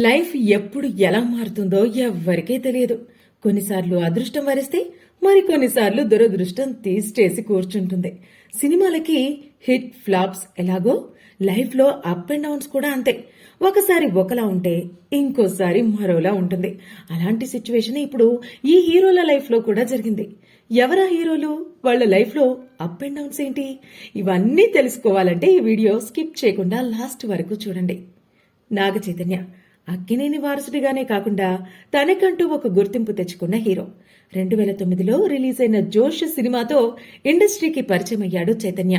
Life ఎప్పుడు ఎలా మారుతుందో ఎవ్వరికీ తెలియదు. కొన్నిసార్లు అదృష్టం వరిస్తే మరి కొన్నిసార్లు దురదృష్టం తీసేసి కూర్చుంటుంది. సినిమాలకి హిట్ ఫ్లాప్స్ ఎలాగో లైఫ్లో అప్ అండ్ డౌన్స్ కూడా అంతే. ఒకసారి ఒకలా ఉంటే ఇంకోసారి మరోలా ఉంటుంది. అలాంటి సిచ్యువేషన్ ఇప్పుడు ఈ హీరోల లైఫ్లో కూడా జరిగింది. ఎవరా హీరోలు? వాళ్ళ లైఫ్లో అప్ అండ్ డౌన్స్ ఏంటి? ఇవన్నీ తెలుసుకోవాలంటే ఈ వీడియో స్కిప్ చేయకుండా లాస్ట్ వరకు చూడండి. నాగ చైతన్య అక్కినేని వారసుడిగానే కాకుండా తనకంటూ ఒక గుర్తింపు తెచ్చుకున్న హీరో. రెండు వేల తొమ్మిదిలో రిలీజ్ అయిన జోష్ సినిమాతో ఇండస్ట్రీకి పరిచయం అయ్యాడు చైతన్య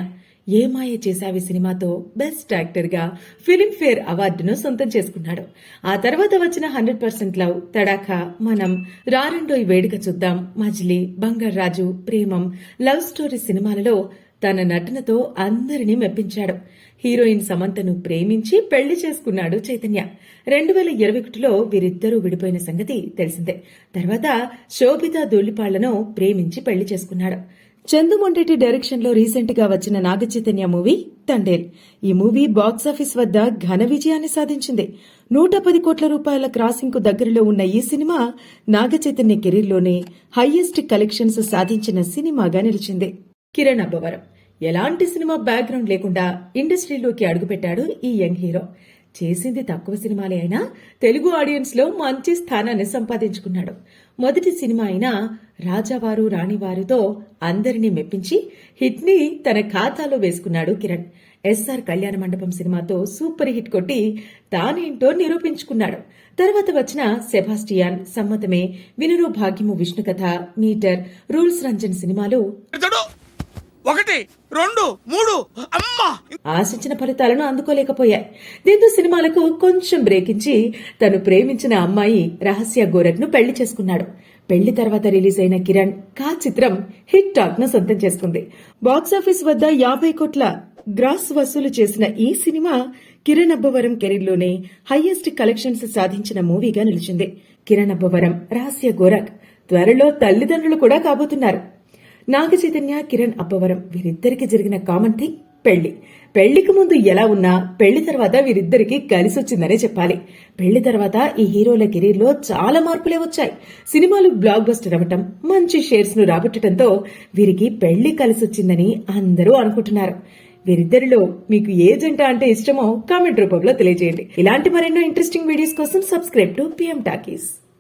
ఏమాయ చేశావి సినిమాతో బెస్ట్ యాక్టర్గా ఫిలింఫేర్ అవార్డును సొంతం చేసుకున్నాడు. ఆ తర్వాత వచ్చిన హండ్రెడ్ పర్సెంట్ లవ్ తడాఖా మనం రారెండోయ్ వేడుక చూద్దాం మజిలీ బంగారాజు ప్రేమం లవ్ స్టోరీ సినిమాలలో తన నటనతో అందరినీ మెప్పించాడు. హీరోయిన్ సమంతను ప్రేమించి పెళ్ళి చేసుకున్నాడు చైతన్య. రెండు వేల ఇరవై ఒకటిలో వీరిద్దరూ విడిపోయిన సంగతి తెలిసిందే. తర్వాత శోభిత దొల్లిపాళ్ళను ప్రేమించి పెళ్ళి చేసుకున్నాడు. చందుమొండటి డైరెక్షన్లో రీసెంట్గా వచ్చిన నాగ చైతన్య మూవీ తండేల్. ఈ మూవీ బాక్సాఫీస్ వద్ద ఘన విజయాన్ని సాధించింది. నూట పది కోట్ల రూపాయల క్రాసింగ్కు దగ్గరలో ఉన్న ఈ సినిమా నాగ చైతన్య కెరీర్లోనే హైయెస్ట్ కలెక్షన్స్ సాధించిన సినిమాగా నిలిచింది. కిరణ్ అబ్బవరం ఎలాంటి సినిమా బ్యాక్గ్రౌండ్ లేకుండా ఇండస్ట్రీలోకి అడుగుపెట్టాడు ఈ యంగ్ హీరో. చేసింది తక్కువ సినిమాలే అయినా తెలుగు ఆడియన్స్లో మంచి స్థానాన్ని సంపాదించుకున్నాడు. మొదటి సినిమా అయిన రాజావారు రాణివారుతో అందరినీ మెప్పించి హిట్ని తన ఖాతాలో వేసుకున్నాడు కిరణ్. ఎస్ఆర్ కళ్యాణ మండపం సినిమాతో సూపర్ హిట్ కొట్టి తానేంటో నిరూపించుకున్నాడు. తర్వాత వచ్చిన సెబాస్టియాన్ సమ్మతమే వినురు భాగ్యము విష్ణుకథ మీటర్ రూల్స్ రంజన్ సినిమాలు ఒకటి రెండు మూడు. అమ్మా! ఆశించిన ఫలితాలను అందుకోలేకపోయాయి దీంతో సినిమాలకు కొంచెం బ్రేక్ ఇచ్చి తను ప్రేమించిన అమ్మాయి రహస్య గోరఖ్ను పెళ్ళి చేసుకున్నాడు. పెళ్ళి తర్వాత రిలీజ్ అయిన కిరణ్ కా చిత్రం హిట్ టాక్ను సొంతం చేసుకుంది. బాక్సాఫీస్ వద్ద యాభై కోట్ల గ్రాస్ వసూలు చేసిన ఈ సినిమా కిరణ్ అబ్బవరం కెరీర్లోనే హైయెస్ట్ కలెక్షన్స్ సాధించిన మూవీగా నిలిచింది. కిరణ్ అబ్బవరం రహస్య గోరఖ్ త్వరలో తల్లిదండ్రులు కూడా కాబోతున్నారు. నాగ చైతన్య కిరణ్ అబ్బవరం వీరిద్దరికి జరిగిన కామన్ థింగ్ పెళ్ళి. పెళ్ళికి ముందు ఎలా ఉన్నా పెళ్ళి తర్వాత వీరిద్దరికి కలిసి వచ్చిందనే చెప్పాలి. పెళ్ళి తర్వాత ఈ హీరోల కెరీర్లో చాలా మార్పులే వచ్చాయి. సినిమాలు బ్లాక్ బస్టర్ అవ్వటం మంచి షేర్స్ను రాబట్టడంతో వీరికి పెళ్ళి కలిసి వచ్చిందని అందరూ అనుకుంటున్నారు. వీరిద్దరిలో మీకు ఏ జంట అంటే ఇష్టమో కామెంట్ రూపంలో తెలియజేయండి. ఇలాంటి మరెన్నో ఇంట్రెస్టింగ్ వీడియోస్ కోసం సబ్స్క్రైబ్ టు పిఎం టాకీస్